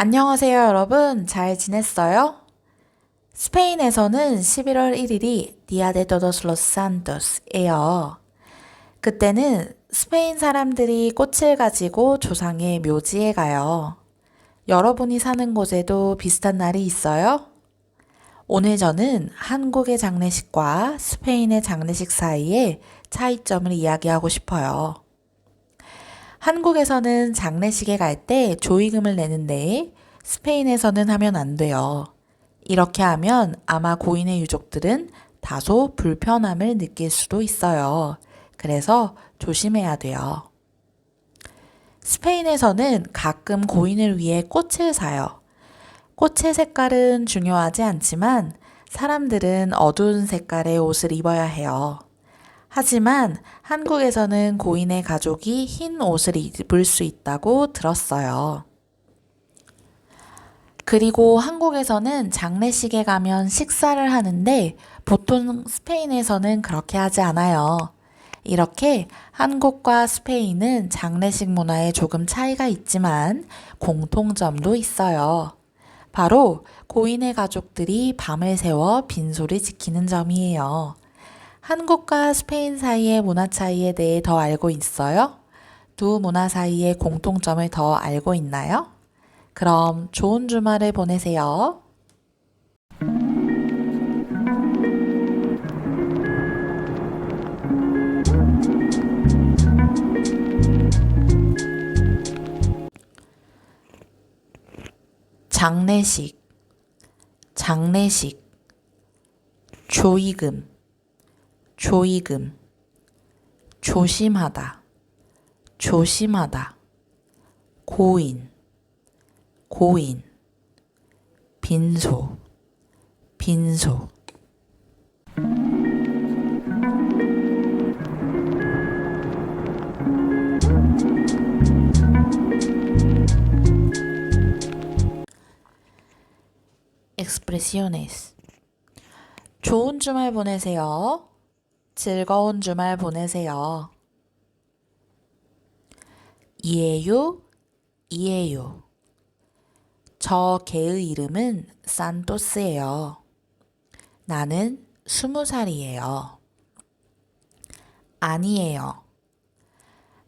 안녕하세요, 여러분. 잘 지냈어요? 스페인에서는 11월 1일이 Día de Todos los Santos예요. 그때는 스페인 사람들이 꽃을 가지고 조상의 묘지에 가요. 여러분이 사는 곳에도 비슷한 날이 있어요? 오늘 저는 한국의 장례식과 스페인의 장례식 사이의 차이점을 이야기하고 싶어요. 한국에서는 장례식에 갈 때 조의금을 내는데 스페인에서는 하면 안 돼요. 이렇게 하면 아마 고인의 유족들은 다소 불편함을 느낄 수도 있어요. 그래서 조심해야 돼요. 스페인에서는 가끔 고인을 위해 꽃을 사요. 꽃의 색깔은 중요하지 않지만 사람들은 어두운 색깔의 옷을 입어야 해요. 하지만 한국에서는 고인의 가족이 흰 옷을 입을 수 있다고 들었어요. 그리고 한국에서는 장례식에 가면 식사를 하는데 보통 스페인에서는 그렇게 하지 않아요. 이렇게 한국과 스페인은 장례식 문화에 조금 차이가 있지만 공통점도 있어요. 바로 고인의 가족들이 밤을 새워 빈소를 지키는 점이에요. 한국과 스페인 사이의 문화 차이에 대해 더 알고 있어요? 두 문화 사이의 공통점을 더 알고 있나요? 그럼 좋은 주말을 보내세요. 장례식, 장례식, 조의금, 조의금, 조심하다, 조심하다, 고인, 고인, 빈소, 빈소. Expresiones. 좋은 주말 보내세요. 즐거운 주말 보내세요. 이에요, 이에요. 저 개의 이름은 산토스예요. 나는 스무 살이에요. 아니에요.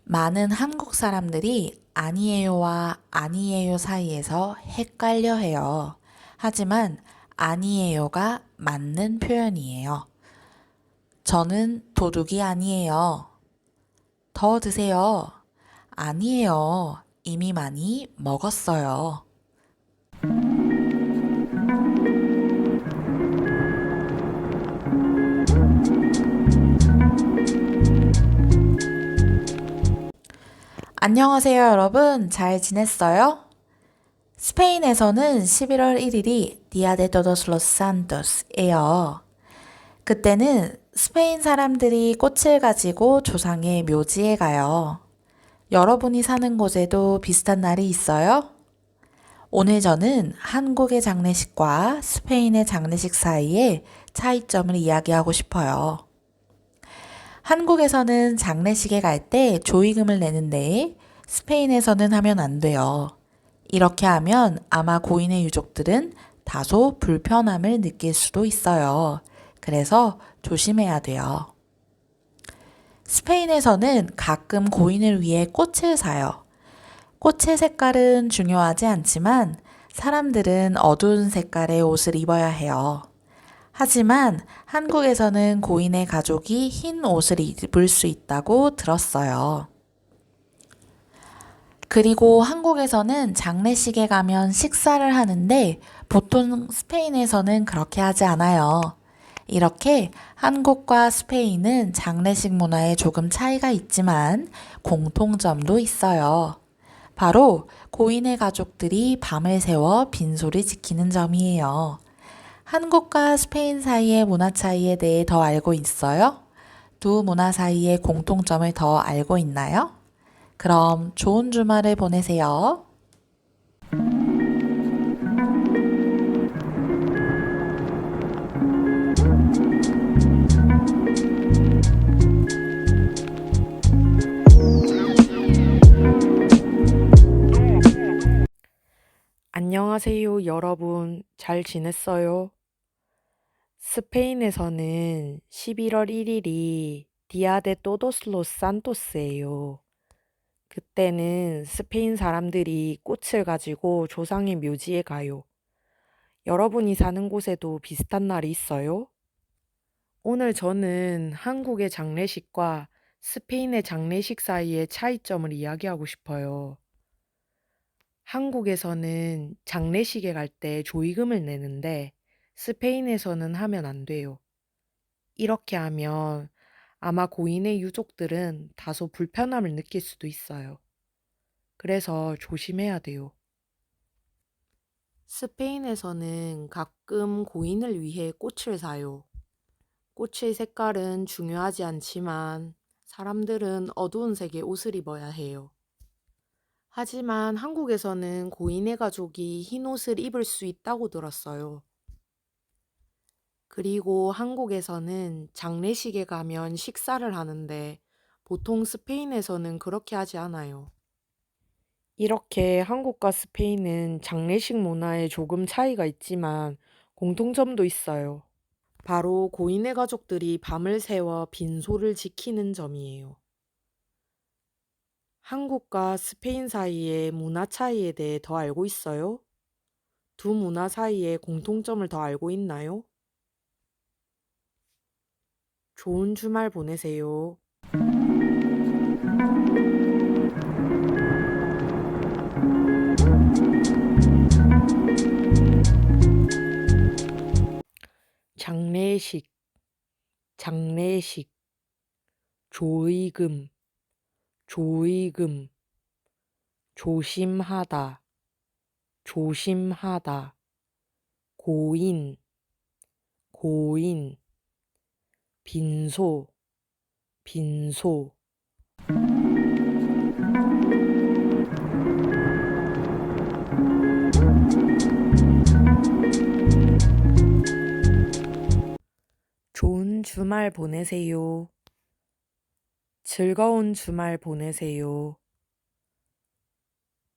많은 한국 사람들이 아니에요와 아니에요 사이에서 헷갈려 해요. 하지만 아니에요가 맞는 표현이에요. 저는 도둑이 아니에요. 더 드세요. 아니에요. 이미 많이 먹었어요. 안녕하세요, 여러분. 잘 지냈어요? 스페인에서는 11월 1일이 Día de Todos los Santos예요. 그때는 스페인 사람들이 꽃을 가지고 조상의 묘지에 가요. 여러분이 사는 곳에도 비슷한 날이 있어요? 오늘 저는 한국의 장례식과 스페인의 장례식 사이의 차이점을 이야기하고 싶어요. 한국에서는 장례식에 갈 때 조의금을 내는데 스페인에서는 하면 안 돼요. 이렇게 하면 아마 고인의 유족들은 다소 불편함을 느낄 수도 있어요. 그래서 조심해야 돼요. 스페인에서는 가끔 고인을 위해 꽃을 사요. 꽃의 색깔은 중요하지 않지만 사람들은 어두운 색깔의 옷을 입어야 해요. 하지만 한국에서는 고인의 가족이 흰 옷을 입을 수 있다고 들었어요. 그리고 한국에서는 장례식에 가면 식사를 하는데 보통 스페인에서는 그렇게 하지 않아요. 이렇게 한국과 스페인은 장례식 문화에 조금 차이가 있지만 공통점도 있어요. 바로 고인의 가족들이 밤을 새워 빈소를 지키는 점이에요. 한국과 스페인 사이의 문화 차이에 대해 더 알고 있어요? 두 문화 사이의 공통점을 더 알고 있나요? 그럼 좋은 주말을 보내세요. 안녕하세요, 여러분. 잘 지냈어요? 스페인에서는 11월 1일이 디아데 또도스로 산토스예요. 그때는 스페인 사람들이 꽃을 가지고 조상의 묘지에 가요. 여러분이 사는 곳에도 비슷한 날이 있어요? 오늘 저는 한국의 장례식과 스페인의 장례식 사이의 차이점을 이야기하고 싶어요. 한국에서는 장례식에 갈 때 조의금을 내는데 스페인에서는 하면 안 돼요. 이렇게 하면 아마 고인의 유족들은 다소 불편함을 느낄 수도 있어요. 그래서 조심해야 돼요. 스페인에서는 가끔 고인을 위해 꽃을 사요. 꽃의 색깔은 중요하지 않지만 사람들은 어두운 색의 옷을 입어야 해요. 하지만 한국에서는 고인의 가족이 흰 옷을 입을 수 있다고 들었어요. 그리고 한국에서는 장례식에 가면 식사를 하는데 보통 스페인에서는 그렇게 하지 않아요. 이렇게 한국과 스페인은 장례식 문화에 조금 차이가 있지만 공통점도 있어요. 바로 고인의 가족들이 밤을 새워 빈소를 지키는 점이에요. 한국과 스페인 사이의 문화 차이에 대해 더 알고 있어요? 두 문화 사이의 공통점을 더 알고 있나요? 좋은 주말 보내세요. 장례식, 장례식, 조의금, 조의금, 조심하다, 조심하다, 고인, 고인, 빈소, 빈소. 좋은 주말 보내세요. 즐거운 주말 보내세요.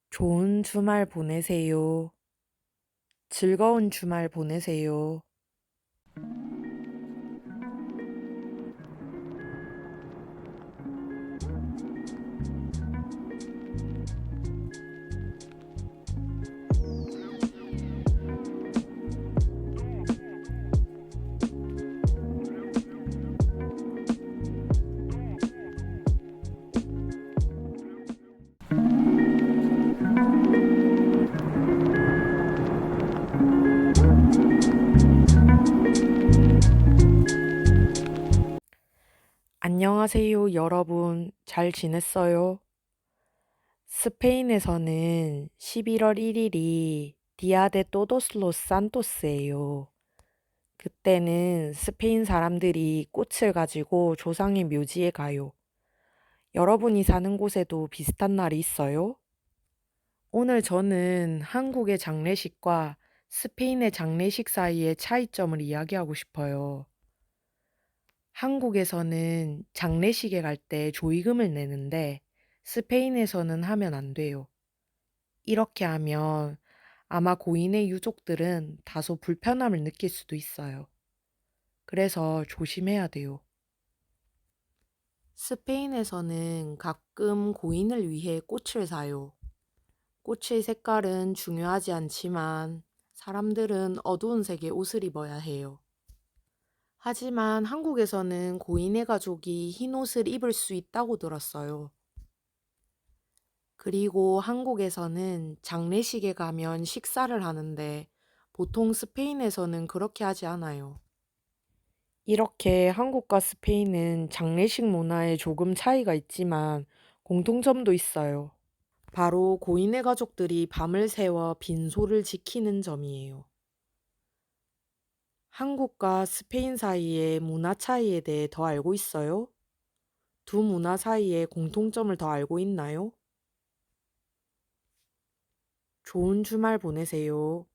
좋은 주말 보내세요. 즐거운 주말 보내세요. 안녕하세요, 여러분. 잘 지냈어요? 스페인에서는 11월 1일이 디아데 또도스로스 산토스예요. 그때는 스페인 사람들이 꽃을 가지고 조상의 묘지에 가요. 여러분이 사는 곳에도 비슷한 날이 있어요? 오늘 저는 한국의 장례식과 스페인의 장례식 사이의 차이점을 이야기하고 싶어요. 한국에서는 장례식에 갈 때 조의금을 내는데 스페인에서는 하면 안 돼요. 이렇게 하면 아마 고인의 유족들은 다소 불편함을 느낄 수도 있어요. 그래서 조심해야 돼요. 스페인에서는 가끔 고인을 위해 꽃을 사요. 꽃의 색깔은 중요하지 않지만 사람들은 어두운 색의 옷을 입어야 해요. 하지만 한국에서는 고인의 가족이 흰 옷을 입을 수 있다고 들었어요. 그리고 한국에서는 장례식에 가면 식사를 하는데 보통 스페인에서는 그렇게 하지 않아요. 이렇게 한국과 스페인은 장례식 문화에 조금 차이가 있지만 공통점도 있어요. 바로 고인의 가족들이 밤을 새워 빈소를 지키는 점이에요. 한국과 스페인 사이의 문화 차이에 대해 더 알고 있어요? 두 문화 사이의 공통점을 더 알고 있나요? 좋은 주말 보내세요.